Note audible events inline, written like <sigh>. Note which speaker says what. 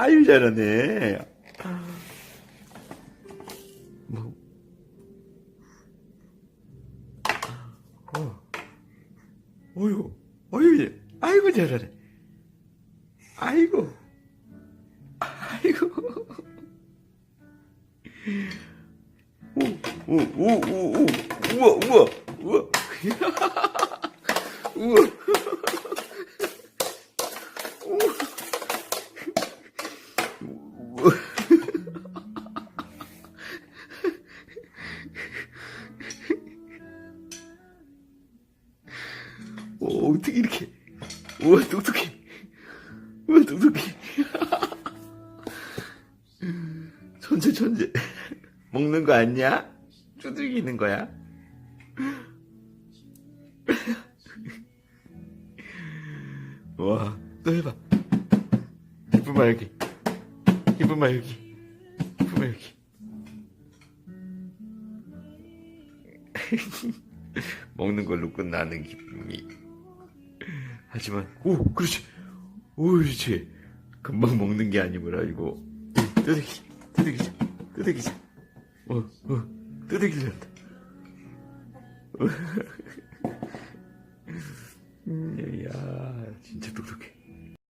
Speaker 1: 아유, 잘하네. 뭐. 어. 어휴, 어휴, 아이고, 잘하네. 아이고. 아이고. 오, 오, 오, 오, 오, 우와, 우와, 우와. 우와. 우와. 오, 어떻게 이렇게. 우와, 똑똑해. 우와, 똑똑해. 천재, 천재. 먹는 거 아니야? 두들기는 거야? 와, 또 해봐. 이쁜 말기. 이쁜 말기. 이쁜 말기. 먹는 걸로 끝나는 기쁨이. 하지만, 오, 그렇지. 오, 그렇지. 금방 먹는 게 아니구나, 이거. 뜯어기자, 뜯어기자, 뜯어기자. 어, 어, 뜯어기자. 음, <laughs> 야, 진짜 똑똑해.